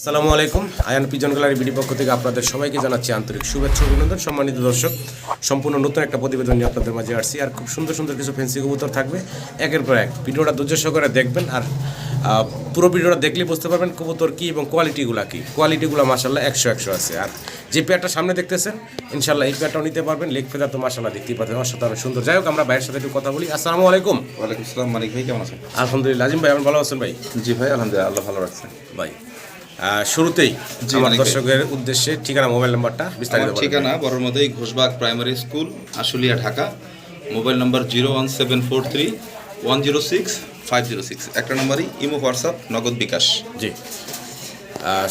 আসসালামু আলাইকুম। Ayaan pigeon gallery BD পক্ষ থেকে আপনাদের সবাইকে জানাচ্ছি আন্তরিক শুভেচ্ছা অভিনন্দন। সম্মানিত দর্শক সম্পূর্ণ নতুন একটা প্রতিবেদন নিয়ে আপনাদের মাঝে আসছি। আর খুব সুন্দর সুন্দর কিছু ফেন্সি কবুতর থাকবে। একের পর এক ভিডিওটা ধৈর্য সহকারে দেখবেন। আর পুরো ভিডিওটা দেখলে বুঝতে পারবেন কবুতর কী এবং কোয়ালিটিগুলো কী। কোয়ালিটিগুলো মাসাল্লাহ একশো একশো আছে। আর যে পেয়ারটা সামনে দেখতেছেন ইনশাল্লাহ এই পেয়ারটাও নিতে পারবেন। লেগ ফেদার তো মাসাল্লাহ দেখতেই পাচ্ছেন। অসাধারণ সুন্দর। যাই হোক আমরা ভাইয়ের সাথে একটু কথা বলি। আসসালামু আলাইকুম। ওয়ালাইকুম আসসালাম। মানিক ভাই কেমন আছেন? আলহামদুলিল্লাহ। আজিম ভাই আপনি ভালো আছেন ভাই? জি ভাই আলহামদুলিল্লাহ আল্লাহ ভালো রাখছেন ভাই শুরুতেই আমার দর্শকের উদ্দেশ্যে ঠিকানা মোবাইল নাম্বারটা বিস্তারিত। ঠিকানা বড়র মধ্যেই Ghoshbag primary school Ashulia Dhaka. Mobile number zero one seven four three one zero six five zero six. একটা নাম্বারই ইমো হোয়াটসঅ্যাপ নগদ বিকাশ। জি।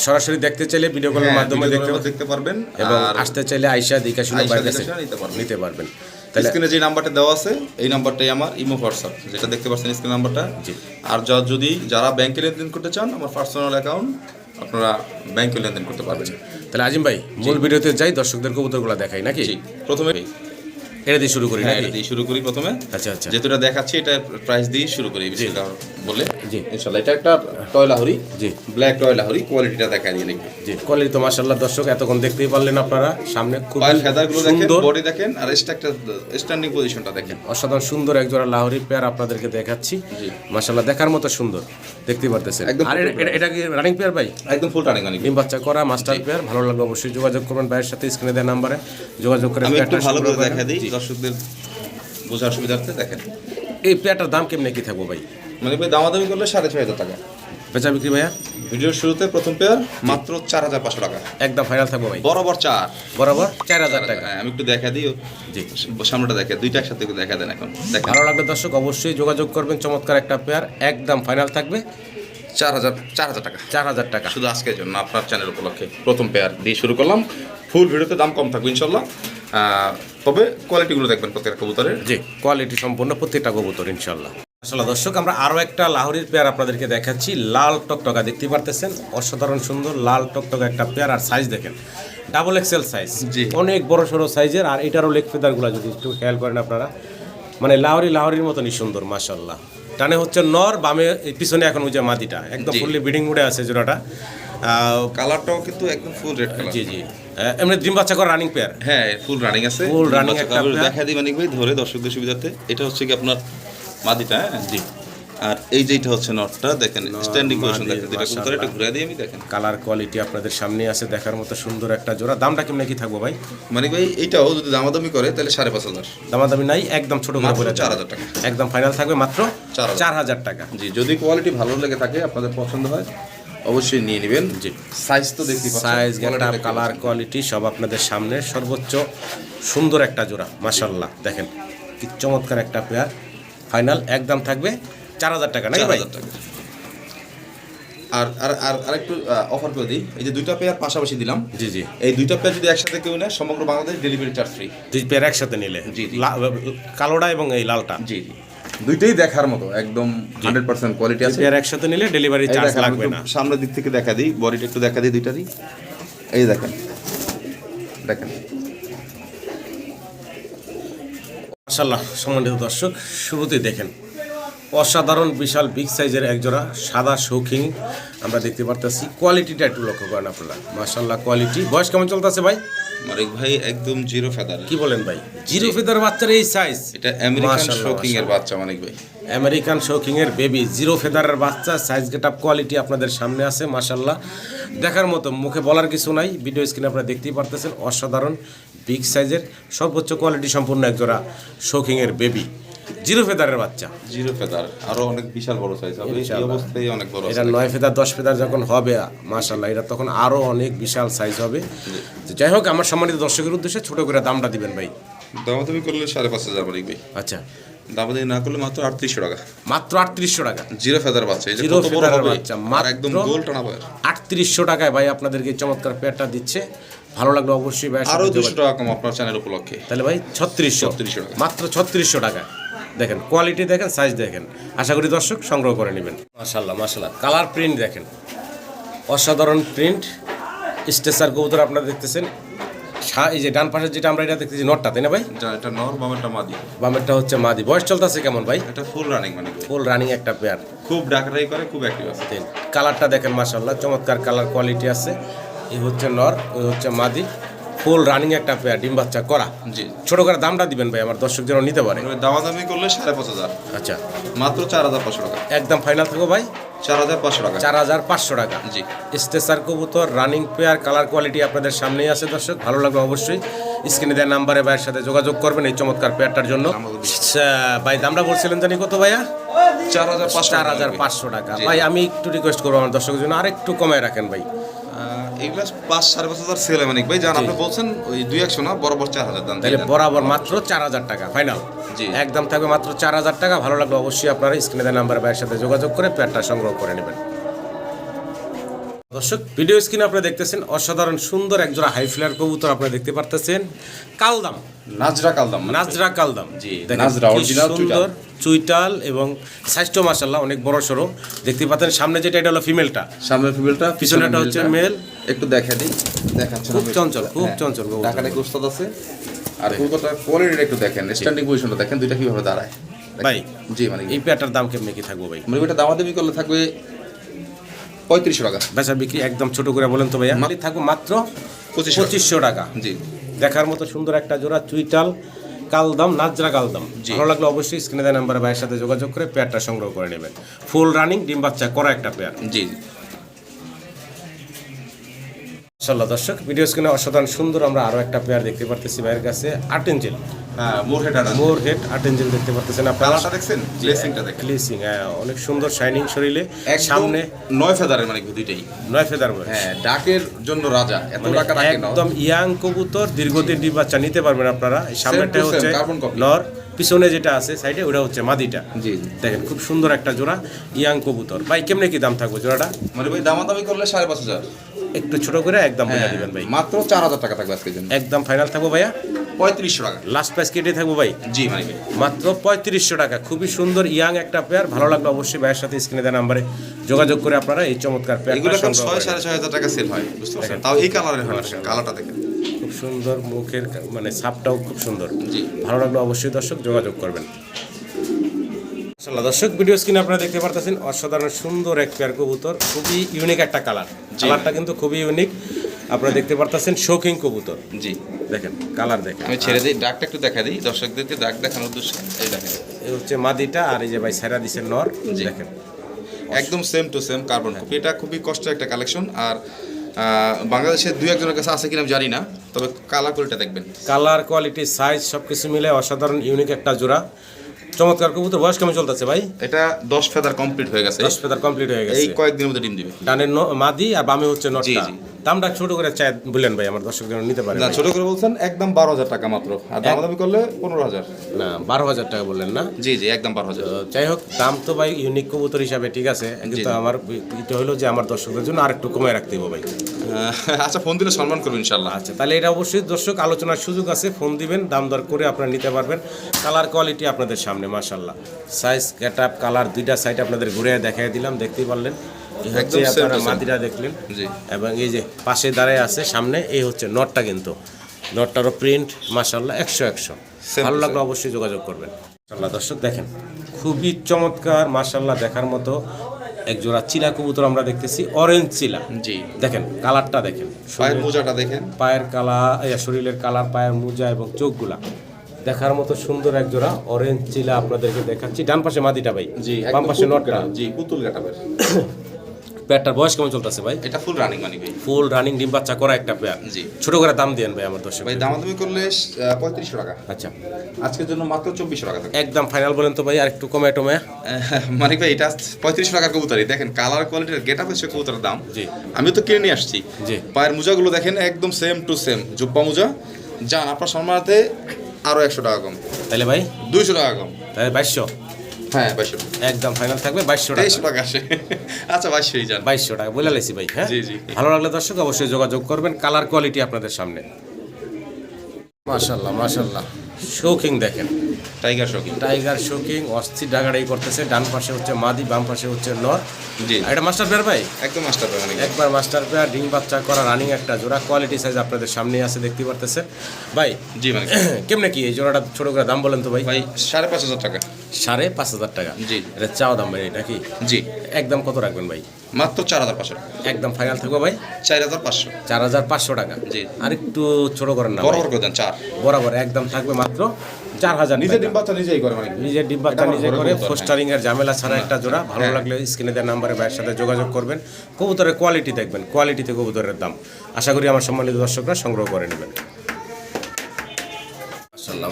সরাসরি দেখতে চাইলে ভিডিও কলের হ্যাঁ, মাধ্যমে দেখতে দেখতে পারবেন। এবং আসতে চাইলে আইসা দেখা শুনে নিতে পারবেন। নিতে পারবেন। তাহলে স্ক্রিনে যে নাম্বারটা দেওয়া আছে এই নাম্বারটাই আমার ইমো হোয়াটসঅ্যাপ। যেটা দেখতে পাচ্ছেন স্ক্রিন নাম্বারটা। জি। আর যদি যারা ব্যাংকে লেনদেন করতে চান আমার পার্সোনাল অ্যাকাউন্ট আপনারা ব্যাংকে লেনদেন করতে পারবেন। তাহলে আজিম ভাই মূল ভিডিওতে যাই দর্শকদের কবুতরগুলো দেখাই নাকি? প্রথমে এটা দিয়ে শুরু করি না এটা দিয়ে শুরু করি প্রথমে। আচ্ছা আচ্ছা। যেহেতু এটা দেখাচ্ছি এটা প্রাইস দিয়ে শুরু করি বিষয়টা। বলে। জি। ইনশাল্লাহ এটা একটা টয় লাহরি জি। ব্ল্যাক টয় লাহরি কোয়ালিটিটা দেখা দিয়ে লিখবে জি। কোয়ালিটি তো মাশাআল্লাহ দর্শক এতক্ষণ দেখতেই পারলেন আপনারা সামনে খুব ফেদারগুলো দেখেন বডি দেখেন আর একটা স্ট্যান্ডিং পজিশনটা দেখেন। অসাধারণ সুন্দর একজোড়া লাহোরি পেয়ার আপনাদেরকে দেখাচ্ছি। জি। মাশাআল্লাহ দেখার মতো সুন্দর দেখতেই পারতেছেন। আর এটা- কি রানিং পেয়ার ভাই? একদম ফুল অনেক ডিম বাচ্চা করা মাস্টার পেয়ার ভালো লাগবে অবশ্যই যোগাযোগ করবেন ভাইয়ের সাথে স্ক্রিনে দেওয়া নাম্বারে যোগাযোগ করে আমি একটু ভালো করে দেখা দিই দর্শকদের বোঝার সুবিধার্থে দেখেন। এই পেয়ারটার দাম কেমনে কি থাকব ভাই? মানে ভাই দামাদামি করলে সাড়ে ছয় হাজার টাকা। বেচা বিক্রি ভাইয়া? ভিডিওর শুরুতে প্রথম পেয়ার মাত্র চার হাজার পাঁচশো টাকা। একদম ফাইনাল থাকব ভাই। বরাবর চার। বরাবর চার হাজার টাকা। হ্যাঁ, আমি একটু দেখা দিই জি। সামনেটা দেখে দুইটা একসাথে একটু দেখা দেন এখন। দেখেন। ভালো লাগলে দর্শক অবশ্যই যোগাযোগ করবেন চমৎকার একটা পেয়ার একদম ফাইনাল থাকবে। চার হাজার চার হাজার টাকা। চার হাজার টাকা। শুধু আজকের জন্য আপনার চ্যানেল উপলক্ষে প্রথম পেয়ার দিয়ে শুরু করলাম। ফুল ভিডিওতে দাম কম থাকবে ইনশাল্লাহ তবে কোয়ালিটিগুলো দেখবেন প্রত্যেকটা কবুতরের। জি কোয়ালিটি সম্পূর্ণ প্রত্যেকটা কবুতর ইনশাল্লাহ আসলে দর্শক আমরা আরও একটা লাহোরির পেয়ার আপনাদেরকে দেখাচ্ছি। লাল টকটকা দেখতে পারতেছেন? অসাধারণ সুন্দর লাল টকটকা একটা পেয়ার আর সাইজ দেখেন। ডাবল এক্সেল সাইজ জি। অনেক বড় সড়ো সাইজের আর এটারও লেগ ফেদারগুলো যদি একটু খেয়াল করেন আপনারা। মানে লাহোরি লাহোরির মতনই সুন্দর মাশাল্লাহ টানে হচ্ছে নর বামে পিছনে এখন ওই যে মাদিটা একদম। ফুললি বিডিং মুডে আছে জোড়াটা। কালারটাও কিন্তু একদম ফুল রেড কালার জি জি। এমনি ডিম বাচ্চা করা রানিং পেয়ার হ্যাঁ ফুল রানিং আছে। ফুল রানিং একটা দেখা দিই ভাই? ধরে দর্শকদের সুবিধার্থে। এটা হচ্ছে কি আপনার মাদিটা হ্যাঁ? জি। আর এই যেটা হচ্ছে নটটা দেখেন স্ট্যান্ডিং পজিশন দেখেন এটা মাশাআল্লাহ। ঘুরে দিয়ে আমি দেখেন। কালার কোয়ালিটি আপনাদের সামনে আছে দেখার মতো সুন্দর একটা জোড়া। দামটা কেমনে কি থাকব ভাই? মানে ভাই এইটাও যদি দামাদামি করে তাহলে সাড়ে পাঁচ হাজার। দামাদামি নাই একদম ছোট করে বলে দেন। 4,000 টাকা। একদম ফাইনাল থাকবে মাত্র চার হাজার। চার হাজার টাকা। জি যদি কোয়ালিটি ভালো লেগে থাকে আপনাদের পছন্দ হয় অবশ্যই নিয়ে নেবেন। জি। সাইজ তো দেখতে সাইজ কালার কোয়ালিটি সব আপনাদের সামনে। সর্বোচ্চ সুন্দর একটা জোড়া মাশাল্লাহ দেখেন কি চমৎকার একটা পেয়ার ফাইনাল একদম থাকবে চার হাজার টাকা চার হাজার টাকা। আর আর আর আরেকটু অফার করে দিই। এই যে দুইটা পেয়ার পাশাপাশি দিলাম। জি জি। এই দুইটা পেয়ার যদি একসাথে কেউ নেয় সমগ্র বাংলাদেশ ডেলিভারি চার্জ ফ্রি দুই পেয়ার একসাথে নিলে। জি, কালোটা এবং এই লালটা। জি জি। দুইটাই দেখার মতো একদম হান্ড্রেড পার্সেন্ট কোয়ালিটি আছে। পেয়ার একসাথে নিলে ডেলিভারি চার্জ লাগবে না। সামনের দিক থেকে দেখা দিই বডিটা একটু দেখা দিই দুইটারই এই দেখেন। দেখেন। মাশাল্লাহ সম্মানিত দর্শক শুরুতেই দেখেন অসাধারণ বিশাল বিগ সাইজের একজোড়া সাদা শৌখিন আমরা দেখতে পারতেছি। কোয়ালিটিটা একটু লক্ষ্য করেন আপনারা। মাশাল্লাহ কোয়ালিটি বয়স কেমন চলতেছে ভাই? মালিক ভাই একদম জিরো ফেদার কি বলেন ভাই? জিরো ফেদার বাচ্চার এই সাইজ এটা আমেরিকান মাশাআল্লাহ, এর বাচ্চা মানিক ভাই। আমেরিকান শৌকিং এর বেবি জিরো ফেদারের বাচ্চা। সাইজ গেট আপ কোয়ালিটি আপনাদের সামনে আছে মাশাল্লাহ দেখার মতো মুখে বলার কিছু নাই। ভিডিও স্ক্রিনে আপনারা দেখতেই পারতেছেন অসাধারণ বিগ সাইজের সর্বোচ্চ কোয়ালিটি সম্পূর্ণ একজোড়া শৌকিং এর বেবি। জিরো ফেদারের বাচ্চা। জিরো ফেদার আরও অনেক বিশাল বড় সাইজ হবে। এই অবস্থায় অনেক বড় এটা নয় ফেদার দশ ফেদার যখন হবে মাশাল্লাহ এটা তখন আরও অনেক বিশাল সাইজ হবে। যাই হোক আমার সম্মানিত দর্শকের উদ্দেশ্যে ছোট করে দামটা দিবেন ভাই। দামাদামি করলে সাড়ে পাঁচ হাজার ভাই। আচ্ছা। দামাদামি না করলে মাত্র আটত্রিশশো টাকা। মাত্র আটত্রিশশো টাকা। জিরো ফেদার বাচ্চা জিরো হবে? বাচ্চা, একদম গোল টানা আটত্রিশশো টাকায় ভাই আপনাদেরকে চমৎকার পেয়ারটা দিচ্ছে। ভালো লাগল অবশ্যই ভাই আরও দুশো টাকা কম আপনার চ্যানেল উপলক্ষে। তাহলে ভাই ছত্রিশশো। 3600 টাকা। মাত্র ছত্রিশশো টাকা। দেখেন কোয়ালিটি দেখেন সাইজ দেখেন। আশা করি দর্শক সংগ্রহ করে নেবেন। মাশাল্লাহ মাশাল্লাহ কালার প্রিন্ট দেখেন। অসাধারণ প্রিন্ট স্টেসার কবুতর আপনারা দেখতেছেন। এই যে ডান পাশের যেটা আমরা এটা দেখতেছি নটটা তাই না ভাই? এটা নর বামেরটা মাদি। বামেরটা হচ্ছে মাদি। বয়স চলতেছে কেমন ভাই? এটা ফুল রানিং মানে ফুল রানিং একটা পেয়ার খুব ডাকাটাই করে খুব অ্যাক্টিভ আছে। কালারটা দেখেন মাসাল্লাহ চমৎকার কালার কোয়ালিটি আছে। এই হচ্ছে নর ওই হচ্ছে মাদি। ফুল রানিং একটা পেয়ার ডিম বাচ্চা করা। জি। ছোট করে দামটা দিবেন ভাই আমার দর্শক যেন নিতে পারে। দামাদামি করলে সাড়ে পাঁচ হাজার। আচ্ছা। মাত্র চার হাজার পাঁচশো টাকা। একদম ফাইনাল থাকো ভাই। চার হাজার পাঁচশো টাকা। চার হাজার পাঁচশো টাকা। জি। স্টেসার কবুতর রানিং পেয়ার কালার কোয়ালিটি আপনাদের সামনেই আছে দর্শক। ভালো লাগবে অবশ্যই স্ক্রিনে দেওয়া নাম্বারে ভাইয়ের সাথে যোগাযোগ করবেন এই চমৎকার পেয়ারটার জন্য। আচ্ছা, ভাই দামটা বলছিলেন জানি কত ভাইয়া? চার হাজার পাঁচশো চার হাজার পাঁচশো টাকা। ভাই আমি একটু রিকোয়েস্ট করব আমার দর্শকের জন্য। আর একটু কমায় রাখেন ভাই। এগুলা পাঁচ সাড়ে পাঁচ হাজার সেল মানে ভাই। জান আপনি বলছেন ওই দুই একশো না বরাবর চার হাজার দাম তাহলে বরাবর মাত্র চার হাজার টাকা ফাইনাল জি। একদম থাকবে মাত্র চার হাজার টাকা ভালো লাগলে অবশ্যই আপনারা স্ক্রিনে দেওয়া নাম্বার ভাইয়ের সাথে যোগাযোগ করে প্যাডটা সংগ্রহ করে নেবেন। দর্শক ভিডিও স্ক্রিনে আপনারা দেখতেছেন অসাধারণ সুন্দর একজোড়া হাই ফ্লার কবুতর আপনারা দেখতে পারতেছেন। কালদাম। নাজরা কালদাম নাজরা কালদাম জি, নাজরা, original সুন্দর চুইটাল এবং স্বাস্থ্য মাসাল্লাহ অনেক বড় সড়ো। দেখতে পাচ্ছেন সামনে যেটা এটা হলো ফিমেলটা সামনের ফিমেলটা পিছনেরটা হচ্ছে মেল একটু দেখা দিই। দেখাচ্ছেন খুব চঞ্চল খুব হ্যাঁ, চঞ্চল কি উস্তাদ আছে। আর কলকাতার কোয়ালিটিটা একটু দেখেন। স্ট্যান্ডিং পজিশনটা দেখেন দুইটা কীভাবে দাঁড়ায়। ভাই জি মানে এই পেয়ারটার দাম কেমনি কি থাকব ভাই? মানে ওইটা দামাদামি করলে থাকবে পঁয়ত্রিশশো টাকা। বেচা বিক্রি একদম ছোট করে বলেন তো ভাইয়া। মালি থাকব মাত্র পঁচিশশো টাকা। জি। দেখার মতো সুন্দর একটা জোড়া চুইটাল কালদাম নাজরা কালদাম। ভালো লাগলে অবশ্যই স্ক্রিনে দেওয়া নাম্বারে ভাইয়ের সাথে যোগাযোগ করে পেয়ারটা সংগ্রহ করে নেবেন। ফুল রানিং ডিম বাচ্চা করা একটা পেয়ার। জি। মাশাল্লাহ দর্শক ভিডিও স্ক্রিনে অসাধারণ সুন্দর আমরা আরও একটা পেয়ার দেখতে পারতেছি ভাইয়ের কাছে আট হ্যাঁ আট দেখতে আপনারা কালারটা দেখছেন? দেখেন। হ্যাঁ অনেক সুন্দর শাইনিং শরীরে। সামনে সামনে নয় ফেদারের মানে দুইটাই? নয় ফেদার হ্যাঁ ডাকের জন্য রাজা। এত মানে টাকা রাখে একদম ইয়াং কবুতর দীর্ঘদিন নিতে পারবেন আপনারা। সামনেটা হচ্ছে নর পিছনে যেটা আছে সাইডে ওটা হচ্ছে মাদিটা। জি জি। দেখেন খুব সুন্দর একটা জোড়া ইয়াং কবুতর। ভাই কেমনে কি দাম থাকবে জোড়াটা? মানে ভাই দামাদামি করলে সাড়ে পাঁচ হাজার। একটু ছোট করে একদম বলে হ্যাঁ, দিবেন ভাই। মাত্র চার হাজার টাকা থাকবে আজকের জন্য। একদম ফাইনাল থাকব ভাইয়া? পঁয়ত্রিশশো টাকা। লাস্ট প্রাইস কেটে থাকব ভাই? জি ভাই। মাত্র পঁয়ত্রিশশো টাকা। খুবই সুন্দর ইয়াং একটা পেয়ার ভালো লাগল অবশ্যই ভাইয়ের সাথে স্ক্রিনে দেওয়া নাম্বারে যোগাযোগ করে আপনারা এই চমৎকার এগুলো পেয়ারটা এখন ছয় সাড়ে ছয় হাজার টাকা সেল হয় বুঝতে পারছেন? তাও এই কালারের হয় কালারটা দেখেন। খুব সুন্দর মুখের মানে ছাপটাও খুব সুন্দর। জি। ভালো লাগল অবশ্যই দর্শক যোগাযোগ করবেন। দর্শক ভিডিও স্ক্রিনে আপনারা দেখতে পারতেছেন অসাধারণ সুন্দর এক পেয়ার কবুতর খুবই ইউনিক একটা কালার কালারটা কিন্তু খুবই ইউনিক আপনারা দেখতে পারতেছেন শৌখিন কবুতর। জি। দেখেন কালার দেখেন। আমি ছেড়ে দিই ডাকটা একটু দেখা দিই দর্শকদেরকে ডাক দেখানোর উদ্দেশ্যে। এই দেখেন। এই হচ্ছে মাদিটা আর এই যে ভাই সাইরা দিছেন নর। জি। দেখেন। একদম same to same carbon copy এটা খুবই কষ্টের একটা কালেকশন আর বাংলাদেশের দুই একজনের কাছে আছে কিনা আমি জানি না তবে কালার কোয়ালিটা দেখবেন। কালার কোয়ালিটি সাইজ সব কিছু মিলে অসাধারণ ইউনিক একটা জোড়া। চমৎকার কবুতর বয়স কেমন চলতেছে ভাই? এটা দশ ফেদার কমপ্লিট হয়ে গেছে। দশ ফেদার কমপ্লিট হয়ে গেছে। এই কয়েকদিনের মধ্যে ডিম দিবে। ডানের মাদি আর বামে হচ্ছে নটটা। জি। দামটা ছোট করে চাই বললেন ভাই আমার দর্শক যেন নিতে পারে। না ছোট করে বলছেন একদম বারো হাজার টাকা মাত্র। আর দামাদামি করলে পনেরো হাজার। না বারো হাজার টাকা বললেন না? জি জি একদম বারো হাজার। যাই হোক দাম তো ভাই ইউনিক কবুতর হিসাবে ঠিক আছে? কিন্তু আমার এটা হলো যে আমার দর্শকদের জন্য আরেকটু কমায় রাখতে হবে ভাই। আচ্ছা ফোন দিলে সম্মান করব ইনশাল্লাহ আচ্ছা তাহলে এটা অবশ্যই দর্শক আলোচনার সুযোগ আছে ফোন দিবেন দাম দর করে আপনারা নিতে পারবেন। কালার কোয়ালিটি আপনাদের সামনে মাশাল্লাহ সাইজ গেট আপ কালার দুইটা সাইড আপনাদের ঘুরে দেখাই দিলাম দেখতেই পারলেন। একদম আপনারা মাদিরা দেখলেন। জি। এবং এই যে পাশে দাঁড়ায় আছে সামনে এই হচ্ছে নটটা কিন্তু। নটটারও প্রিন্ট মাশাল্লাহ একশো একশো। ভালো লাগলে অবশ্যই যোগাযোগ করবেন। মাশাল্লাহ দর্শক দেখেন খুবই চমৎকার মাশাল্লাহ দেখার মতো এক জোড়া চিলা কবুতর আমরা দেখতেছি অরেঞ্জ চিলা। জি। দেখেন কালারটা দেখেন। পায়ের মোজাটা দেখেন। পায়ের কালার শরীরের কালার পায়ের মোজা এবং চোখগুলা। দেখার মতো সুন্দর এক জোড়া অরেঞ্জ চিলা আপনাদেরকে দেখাচ্ছি। ডান পাশে মাদিটা ভাই। জি বাম পাশে নটটা। জি পুতুল কাটাবের পেয়ারটার বয়স কেমন চলতেছে ভাই? এটা ফুল রানিং মানি ভাই। ফুল রানিং ডিম বাচ্চা করা একটা পেয়ার জি। ছোট করে দাম দেন ভাই আমার দর্শক ভাই দামাদামি করলে পঁয়ত্রিশশো টাকা। আচ্ছা। আজকের জন্য মাত্র চব্বিশশো টাকা একদম ফাইনাল বলেন তো ভাই আর একটু কমে টমে। মানিক ভাই এটা পঁয়ত্রিশশো টাকার কবুতরই। দেখেন কালার কোয়ালিটির গেট আপ হচ্ছে কবুতরের দাম। জি। আমি তো কিনে নিয়ে আসছি। জি। পায়ের মোজাগুলো দেখেন একদম সেম টু সেম জুব্বা মোজা। যান আপনার সম্মানাতে আরও একশো টাকা কম। তাহলে ভাই? দুইশো টাকা কম। তাহলে বাইশশো। হ্যাঁ বাইশশো একদম ফাইনাল থাকবে বাইশশো টাকা। তেইশশো টাকা আসে। আচ্ছা বাইশশোই যান। বাইশশো টাকা বলে লাইছি ভাই হ্যাঁ? জি, জি। ভালো লাগলে দর্শক অবশ্যই যোগাযোগ করবেন কালার কোয়ালিটি আপনাদের সামনে। মাশাল্লাহ মাশাল্লাহ শৌখিন দেখেন। টাইগার শকিং টাইগার শোকিং অস্থির ডাগাড়াই করতেছে ডান পাশে হচ্ছে মাদি বাম পাশে হচ্ছে নর। জি। এটা মাস্টার পেয়ার ভাই? একদম মাস্টার মানে একবার মাস্টার পেয়ার ডিম বাচ্চা করা রানিং একটা জোড়া কোয়ালিটি সাইজ আপনাদের সামনে আছে দেখতে পারতেছে ভাই জি মানে কেমনে কি এই জোড়াটা ছোট করে দাম বলেন তো ভাই? ভাই সাড়ে পাঁচ হাজার টাকা। সাড়ে পাঁচ হাজার টাকা? জি। এটা চাও দাম ভাই নাকি জি। একদম কত রাখবেন ভাই? মাত্র চার হাজার পাঁচশো একদম ফাইনাল থাকবে ভাই? চার হাজার পাঁচশো। চার হাজার পাঁচশো টাকা। জি। আর একটু ছোট করেন না ভাই। বরাবর করে দেন চার। বরাবর একদম থাকবে মাত্র চার হাজার নিজে ডিম বাচ্চা নিজেই করে মানে নিজের ডিম বাচ্চা নিজে করে ফোস্টারিং এর ঝামেলা ছাড়া একটা জোড়া। ভালো হ্যাঁ। লাগলে স্ক্রিনে দেওয়ার নাম্বারে ভাইয়ের সাথে যোগাযোগ করবেন। কবুতরের কোয়ালিটি দেখবেন। কোয়ালিটিতে কবুতরের দাম। আশা করি আমার সম্মানিত দর্শকরা সংগ্রহ করে নেবেন।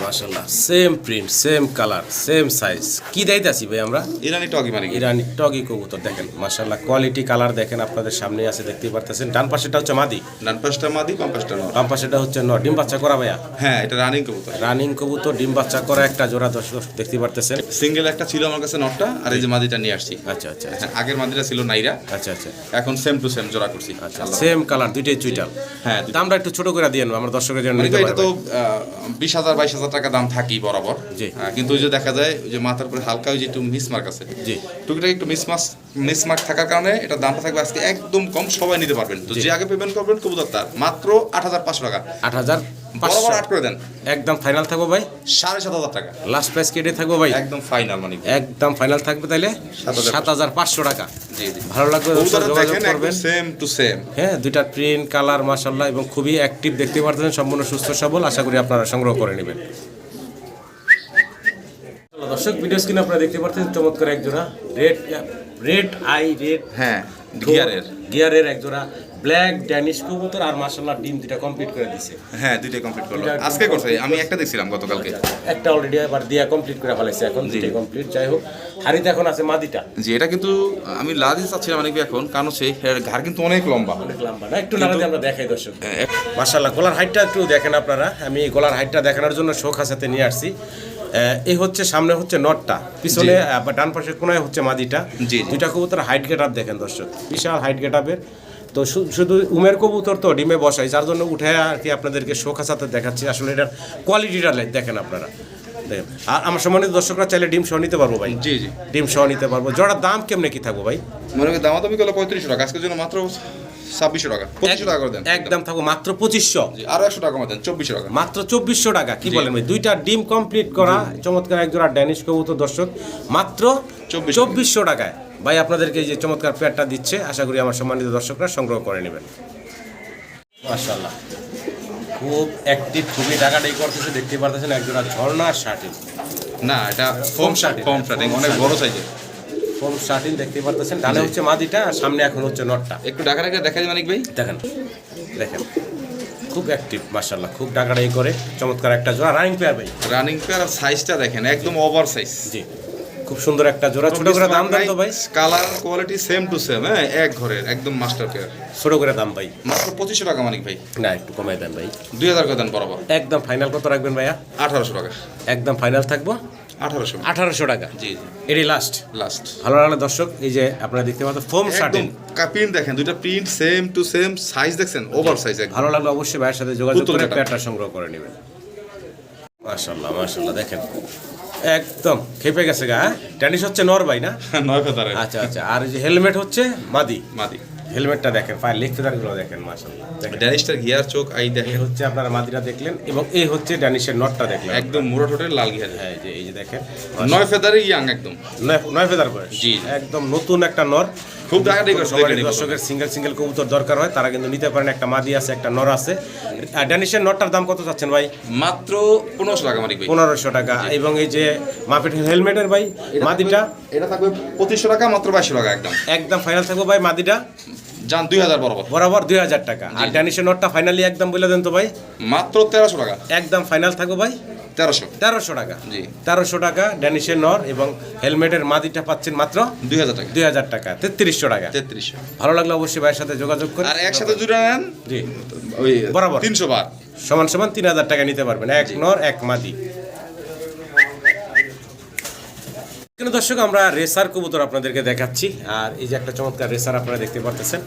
মাশাল্লাহ same print same colour same size কি দাইতে আছি ভাই আমরা? ইরানি টকি মানে ইরানি টগি কবুতর দেখেন মাশাল্লাহ কোয়ালিটি কালার দেখেন আপনাদের সামনে আছে দেখতেই পারতেছেন। ডান পাশেটা হচ্ছে মাদি। ডান পাশটা মাদি বাম পাশটা নর। বাম পাশেটা হচ্ছে ন ডিম বাচ্চা করা ভাইয়া? হ্যাঁ এটা রানিং কবুতর। রানিং কবুতর ডিম বাচ্চা করা একটা জোড়া দর্শক দেখতে পারতেছেন। সিঙ্গেল একটা ছিল আমার কাছে নটটা আর এই যে মাদিটা নিয়ে আসছি। আচ্ছা আচ্ছা আচ্ছা। হ্যাঁ, আগের মাদিটা ছিল নাইরা। আচ্ছা আচ্ছা। এখন সেম টু সেম জোড়া করছি আচ্ছা সেম কালার দুইটাই চুইটাল। হ্যাঁ, দামটা একটু ছোট করে দিয়ে নেব আমার দর্শকের জন্য মানে এটা তো বিশ হাজার বাইশ হাজার টাকা দাম থাকি বরাবর। কিন্তু ওই যে দেখা যায় ওই যে মাথার উপরে হালকা ওই যে একটু মিসমার্ক আছে। জি। টুকটাক একটু মিসমাস মিসমার্ক থাকার কারণে এটা দামটা থাকবে আজকে একদম কম সবাই নিতে পারবেন। তো যে আগে পেমেন্ট করবেন কবুতর তার মাত্র আট হাজার পাঁচশো টাকা। আট হাজার পাঁচশো। বরাবর আট করে দেন। একদম ফাইনাল থাকব ভাই? সাড়ে সাত হাজার টাকা। লাস্ট প্রাইস কেটে থাকব ভাই? একদম ফাইনাল মানে একদম ফাইনাল থাকবে তাইলে সাত হাজার পাঁচশো টাকা। ভালো লাগবে দেখেন সেম টু সেম হ্যাঁ দুইটা প্রিন্ট কালার মাশাল্লাহ এবং খুবই অ্যাক্টিভ দেখতে পারতেছেন সম্পূর্ণ সুস্থ সবল আশা করি আপনারা সংগ্রহ করে নেবেন। দর্শক ভিডিও স্ক্রিনে আপনারা দেখতে পাচ্ছেন চমৎকার এক জোড়া রেড রেড আই রেড হ্যাঁ গিয়ারের গিয়ারের এক জোড়া ব্ল্যাক ড্যানিশ কবুতর আর মাসাল্লাহ ডিম দুটা কমপ্লিট করে দিছে। হ্যাঁ দুইটাই কমপ্লিট করল। আজকে করছে? আমি একটা দেখছিলাম গতকালকে। একটা অলরেডি এবার দিয়া কমপ্লিট করে ফেলাইছে এখন দুইটাই কমপ্লিট যাই হোক হাড়িতে এখন আছে মাদিটা। জি এটা কিন্তু আমি লাদি চাচ্ছিলাম অনেক এখন কারণ সেই ঘাড় কিন্তু অনেক লম্বা। অনেক লম্বা না? একটু নাড়া দিয়ে আমরা দেখাই দর্শক। মাশাল্লাহ গলার হাইটটা একটু দেখেন আপনারা। আমি গলার হাইটটা দেখানোর জন্য শোক হাসাতে নিয়ে আসছি। এই হচ্ছে সামনে হচ্ছে নটটা। পিছনে ডান পাশে কোনায় হচ্ছে মাদিটা। জি, জি। দুইটা কবুতর হাইট গেট আপ দেখেন দর্শক। বিশাল হাইট গেট আপের তো শুধু উমের কবুতর তো ডিমে বসাই যার জন্য উঠে আর কি আপনাদেরকে শোক হাসাতে দেখাচ্ছি। আসলে এটার কোয়ালিটিটা দেখেন আপনারা। দেখেন আর আমার সম্মানিত দর্শকরা চাইলে ডিম সহ নিতে পারব ভাই। জি জি। ডিম সহ নিতে পারব। জোড়ার দাম কেমনে কি থাকব ভাই? মনে করি দামাদামি করলে পঁয়ত্রিশশো টাকা আজকের জন্য মাত্র ছাব্বিশশো টাকা পঁচিশশো টাকা করে দেন। একদম থাকব মাত্র পঁচিশশো। আরও একশো টাকা দেন চব্বিশশো টাকা। মাত্র চব্বিশশো টাকা কি বলেন ভাই? দুইটা ডিম কমপ্লিট করা চমৎকার এক জোড়া ড্যানিশ কবুতর দর্শক মাত্র 2400 চব্বিশশো টাকায়। ভাই আপনাদেরকে এই যে চমৎকার পেয়ারটা দিচ্ছে আশা করি আমার সম্মানিত দর্শকরা সংগ্রহ করে নেবেন। মাশাল্লাহ খুব অ্যাক্টিভ খুবই টাকাটাই করতেছে দেখতে পারতেছেন এক জোড়া ঝর্ণা শার্টিন না এটা ফোম শার্টিং। ফোম শার্টিং অনেক শার্টিং। বড় সাইজের ফোম শার্টিন দেখতে পারতেছেন। ডানে হচ্ছে মাদিটা আর সামনে এখন হচ্ছে নটটা। একটু ঢাকা রেখে দেখা যায় মানিক ভাই। দেখেন দেখেন। খুব অ্যাক্টিভ মাশাল্লাহ খুব টাকাটাই করে চমৎকার একটা জোড়া রানিং পেয়ার ভাই। রানিং পেয়ার আর সাইজটা দেখেন একদম ওভার সাইজ জি। খুব সুন্দর একটা জোড়া ছোট করে দাম দেন তো ভাই। Colour quality same to same হ্যাঁ এক ঘরের একদম মাস্টার পেয়ার ছোট করে দাম ভাই। মাত্র পঁচিশশো টাকা মানিক ভাই। না একটু কমাই দেন ভাই। দুই হাজার করে দেন বরাবর। একদম ফাইনাল কত রাখবেন ভাইয়া? আঠারোশো টাকা। একদম ফাইনাল থাকব? আঠারোশো। আঠারোশো টাকা। জি জি। এটি লাস্ট লাস্ট ভালো লাগলে দর্শক এই যে আপনারা দেখতে পাচ্ছেন ফোম শার্টিন প্রিন্ট দেখেন দুইটা print same to same size দেখছেন ওভার সাইজ ভালো লাগলে অবশ্যই ভাইয়ের সাথে যোগাযোগ করে কাটা। প্যাডটা সংগ্রহ করে নেবেন। মাশাল্লাহ মাশাল্লাহ দেখেন। একদম খেপে গেছে গা ট্যানিস হচ্ছে নর ভাই না? নয় ফেদার আচ্ছা আচ্ছা আর এই যে হেলমেট হচ্ছে মাদি? মাদি। হেলমেটটা দেখেন পায়ের লেগ ফেদারগুলো দেখেন মাশাআল্লাহ দেখেন। ড্যানিশটার গিয়ার চোখ আই এই দেখেন হচ্ছে আপনারা মাদিরা দেখলেন এবং এই হচ্ছে ড্যানিশের নটটা দেখলেন। একদম মুড়ো ঠোঁটের লাল গিয়ার হ্যাঁ এই যে এই যে দেখেন। নয় ফেদারে ইয়াং একদম। নয় নয় ফেদার বয়স। জি। একদম নতুন একটা নর। খুব করে সবারই দর্শকের সিঙ্গেল সিঙ্গেল কবুতর দরকার হয় তারা কিন্তু নিতে পারেন একটা মাদি আছে একটা নর আছে। ড্যানিশের নটটার দাম কত চাচ্ছেন ভাই? মাত্র পনেরোশো টাকা মানিক পনেরোশো টাকা। এবং এই যে মাপেট হেলমেটের ভাই মাদিটা? এটা থাকবে পঁচিশশো টাকা মাত্র বাইশশো টাকা একদম। একদম ফাইনাল থাকবে ভাই মাদিটা? যান দুই হাজার বরাবর। বরাবর দুই হাজার টাকা। আর ড্যানিশের নটটা ফাইনালি একদম বলে দেন তো ভাই। মাত্র তেরোশো টাকা। একদম ফাইনাল থাকব ভাই। তেরোশো। তেরোশো টাকা। জি। তেরোশো টাকা ড্যানিশের নর এবং হেলমেটের মাদিটা পাচ্ছেন মাত্র দুই হাজার টাকা। দুই হাজার টাকা। তেত্রিশশো টাকা। তেত্রিশশো। ভালো লাগলে অবশ্যই ভাইয়ের সাথে যোগাযোগ করে। আর একসাথে জুড়ে নেন জি। ওই বরাবর। তিনশো বার। সমান সমান তিন হাজার টাকা নিতে পারবেন। এক নর এক মাদি। এখানে দর্শক আমরা রেসার কবুতর আপনাদেরকে দেখাচ্ছি। আর এই যে একটা চমৎকার রেসার আপনারা দেখতে পারতেছেন।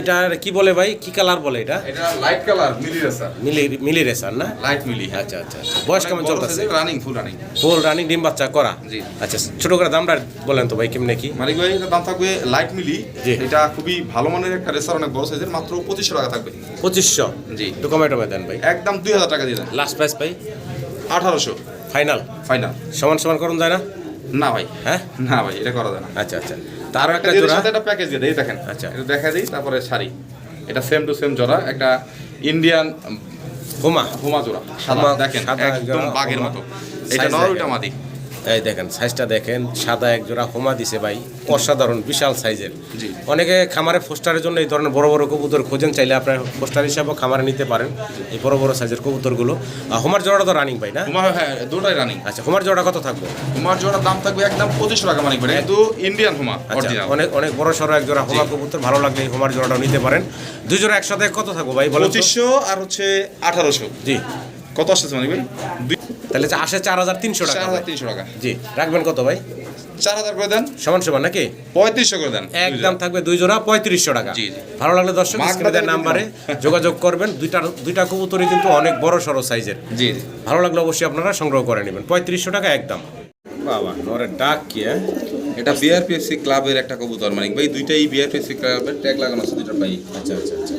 এটার কি বলে ভাই? কি কালার বলে এটা? এটা light colour mealy racer. Mealy mealy racer না? Light mealy. আচ্ছা আচ্ছা আচ্ছা। বয়স কেমন চলতেছে? Running full running full running ডিম বাচ্চা করা? জি। আচ্ছা ছোট করে দামটা বলেন তো ভাই কেমনে কি? মানে ভাই এটার দাম থাকবে লাইট মিলি। জি। এটা খুবই ভালো মানের একটা রেসার অনেক বড় সাইজের মাত্র পঁচিশশো টাকা থাকবে। পঁচিশশো? জি। একটু কমে টমে দেন ভাই। একদম দুই হাজার টাকা দিয়ে দেন। লাস্ট প্রাইস ভাই? আঠারোশো। ফাইনাল ফাইনাল সমান সমান করুন যায় না? না ভাই হ্যাঁ? না ভাই এটা করা যায় না। আচ্ছা আচ্ছা। তারও একটা জোড়া? সাথে একটা প্যাকেজ দিয়ে দেই দেখেন। আচ্ছা। এটা দেখা দিই তারপরে শাড়ি। এটা সেম টু সেম জোড়া একটা ইন্ডিয়ান হোমা। হোমা জোড়া সাদা দেখেন একদম বাঘের মতো। এটা নর ওইটা মাদি। এই দেখেন সাইজটা দেখেন সাদা এক জোড়া হোমা দিছে ভাই অসাধারণ বিশাল সাইজের জি। অনেকে খামারে ফোস্টারের জন্য এই ধরনের বড় বড় কবুতর খোঁজেন চাইলে আপনার ফোস্টার হিসাবেও খামারে নিতে পারেন এই বড় বড় সাইজের কবুতরগুলো। আর হোমার জোড়াটা তো রানিং ভাই না? হ্যাঁ দুটাই রানিং আচ্ছা হোমার জোড়া কত থাকবে? হোমার জোড়ার দাম থাকবে একদম পঁচিশশো টাকা মানিক ভাই কিন্তু ইন্ডিয়ান হোমা অনেক অনেক বড় সড়ো এক জোড়া হোমা কবুতর ভালো লাগলে এই হোমার জোড়াটাও নিতে পারেন। দুই জোড়া একসাথে কত থাকব ভাই? পঁচিশশো আর হচ্ছে আঠারোশো। জি। কত আসছে মানিক ভাই? তাহলে আসে চার হাজার তিনশো টাকা চার ভাই। হাজার তিনশো টাকা। জি রাখবেন কত ভাই? চার হাজার করে দেন। সমান সমান নাকি? পঁয়ত্রিশশো করে দেন। একদম থাকবে দুই জোড়া পঁয়ত্রিশশো টাকা। জি, জি। ভালো লাগলে দর্শক মার্ক স্ক্রিনে নাম্বারে যোগাযোগ করবেন। দুইটা দুইটা কবুতরই কিন্তু অনেক বড় সড়ো সাইজের। জি ভালো লাগলে অবশ্যই আপনারা সংগ্রহ করে নেবেন। পঁয়ত্রিশশো টাকা একদম। বাবা নরের ডাক কি হ্যাঁ? এটা বিআরপিএফসি ক্লাবের একটা কবুতর মানে ভাই। দুইটাই বিআরপিএফসি ক্লাবের ট্যাগ লাগানো আছে দুইটা পাই আচ্ছা আচ্ছা আচ্ছা।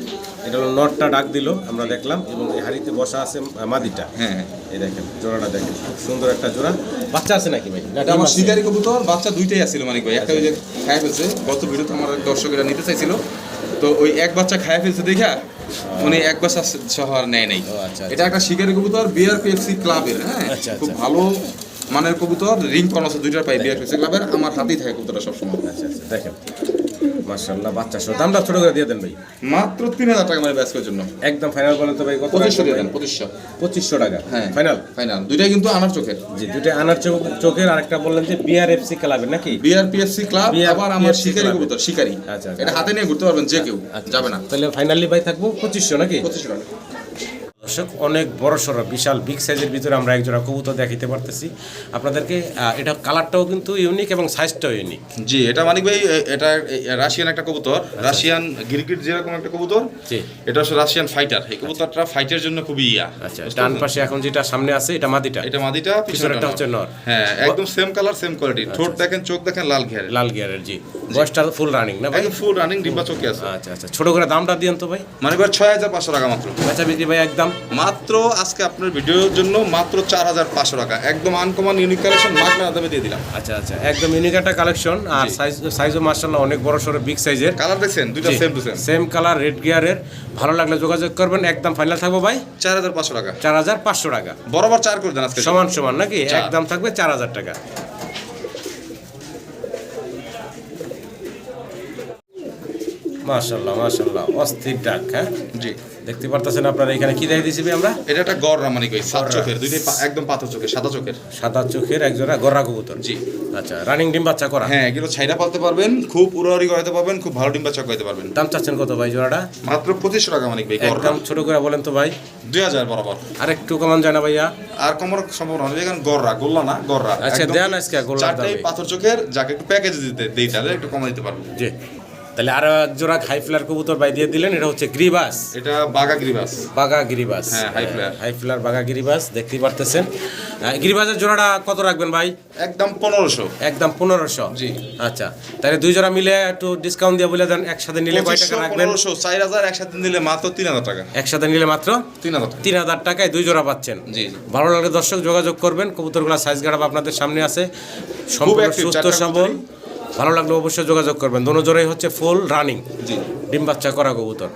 এটা হলো নটটা ডাক দিল আমরা দেখলাম এবং এই হাড়িতে বসা আছে মাদিটা। হ্যাঁ হ্যাঁ। এই দেখেন জোড়াটা দেখেন খুব সুন্দর একটা জোড়া। বাচ্চা আছে নাকি ভাই? না এটা আমার? শিকারি কবুতর বাচ্চা দুইটাই আসছিল মানিক ভাই। একটা ওই যে খায় ফেলছে গত ভিডিওতে আমার দর্শকেরা নিতে চাইছিল। তো ওই এক বাচ্চা খায় ফেলছে দেখা উনি এক বাচ্চা সহ আর নেয় নাই। আচ্ছা, এটা একটা শিকারি কবুতর বিআরপিএফসি ক্লাবের হ্যাঁ? আচ্ছা, খুব আচ্ছা। ভালো মানের কবুতর রিং কর্ন আছে দুইটার পাই বিআরপিএফসি ক্লাবের আমার হাতেই থাকে কবুতরটা সবসময়। আচ্ছা আচ্ছা দেখেন। মার্শাল্লাহ বাচ্চা সহ। দামটা ছোট করে দিয়ে দেন ভাই। মাত্র তিন হাজার টাকা মানে ব্যাচের জন্য। একদম ফাইনাল বলেন তো ভাই কত পঁচিশশো দিয়ে দেন পঁচিশশো। পঁচিশশো টাকা। হ্যাঁ ফাইনাল ফাইনাল দুইটাই কিন্তু আনার চোখের। জি দুইটা আনার চোখ চোখের। আরেকটা বললেন যে বিআরএফসি ক্লাবের নাকি? বিআরপিএফসি ক্লাব আবার আমার শিকারি কবুতর শিকারি। আচ্ছা, আচ্ছা। এটা হাতে নিয়ে ঘুরতে পারবেন যে কেউ যাবে না। তাহলে ফাইনালি ভাই থাকব পঁচিশশো নাকি? পঁচিশশো টাকা। দর্শক অনেক বড় সড়ো বিশাল বিগ সাইজের ভিতরে আমরা এক জোড়া কবুতর দেখাইতে পারতেছি। আপনাদেরকে এটা কালারটাও কিন্তু ইউনিক এবং সাইজটাও ইউনিক জি এটা মানিক ভাই এটা রাশিয়ান একটা কবুতর। রাশিয়ান গিরগিট যেরকম একটা কবুতর জি। এটা হচ্ছে রাশিয়ান ফাইটার এই কবুতরটা ফাইটের জন্য খুবই ইয়া। আচ্ছা ডান পাশে এখন যেটা সামনে আছে এটা মাদিটা? এটা মাদিটা পিছনেরটা পিছনেরটা হচ্ছে নর। হ্যাঁ একদম সেম কালার সেম কোয়ালিটি ঠোঁট দেখেন চোখ দেখেন লাল ঘের। লাল গিয়ারের জি। বয়সটা ফুল রানিং না ভাই? ফুল রানিং ডিব্বা চোখে আছে। আচ্ছা আচ্ছা। ছোট করে দামটা দিয়েন তো ভাই। মানে ভাই ছয় হাজার পাঁচশো টাকা মাত্র। বেচা বিক্রি ভাই একদম মাত্র আজকে আপনার ভিডিওর জন্য মাত্র চার হাজার পাঁচশো টাকা। একদম আনকমন ইউনিক কালেকশন মাগনা দামে দিয়ে দিলাম। আচ্ছা আচ্ছা একদম ইউনিক একটা কালেকশন আর সাইজ সাইজও মার্শাল্লাহ অনেক বড় সড়ো বিগ সাইজের কালার দেখছেন? দুইটা same to same same colour red গিয়ারের ভালো লাগলে যোগাযোগ করবেন একদম ফাইনাল থাকব ভাই। চার হাজার পাঁচশো টাকা। চার হাজার পাঁচশো টাকা। বরাবর চার করে দেন আজকে। সমান সমান নাকি? একদম থাকবে চার হাজার টাকা। মাশাল্লাহ মাশাল্লাহ অস্থির ডাক হ্যাঁ? জি। দেখতে পারতেছেন আপনারা এখানে কি দেখে দিয়েছি আমরা? এটা একটা গড় রামানিক ভাই সাত চোখের দুইটাই একদম পাথর চোখের সাদা চোখের। সাদা চোখের একজোড়া গররা কবুতর। জি। আচ্ছা রানিং ডিম বাচ্চা করা? হ্যাঁ এগুলো ছাইরা পালতে পারবেন খুব উড়াউড়ি করাতে পারবেন খুব ভালো ডিম্বা চকাইতে পারবেন। দাম চাচ্ছেন কত ভাই জোড়াটা? মাত্র পঁচিশশো টাকা মানিক ভাই একদম ছোট করে বলেন তো ভাই। দুই হাজার বরাবর। আর একটু কমান যায় না ভাইয়া। আর কমার সম্ভাবনা হবে এখানে গড়রা গোল্লা না গড়রা আচ্ছা, দেন আজকে দামে। পাথর চোখের যাকে একটু প্যাকেজ দিতে দিই তাহলে একটু কমা দিতে পারব। জি। তাহলে আরও এক জোড়া হাই ফ্লার কবুতর ভাই দিয়ে দিলেন এটা হচ্ছে গ্রিবাস এটা বাগা গ্রিবাস বাগা গ্রিবাস হ্যাঁ, high flyer। হাই ফ্লার বাগা গিরিবাস দেখতে পারতেছেন। গ্রিবাসের জোড়াটা কত রাখবেন ভাই? একদম পনেরোশো। একদম পনেরোশো? জি। আচ্ছা তাহলে দুই জোড়া মিলে একটু ডিসকাউন্ট দিয়ে বলে দেন একসাথে নিলে কয় টাকা রাখবেন? পনেরোশো চার হাজার একসাথে নিলে মাত্র তিন হাজার টাকা। একসাথে নিলে মাত্র তিন হাজার তিন হাজার টাকায় দুই জোড়া পাচ্ছেন। জি ভালো লাগলে দর্শক যোগাযোগ করবেন কবুতরগুলো সাইজ গাড়াব আপনাদের সামনে আছে। সম্পূর্ণ সুস্থ সবল। ভালো লাগলে অবশ্যই যোগাযোগ করবেন। দোনো জোরেই হচ্ছে ফুল রানিং ডিম বাচ্চা করা কবুতর।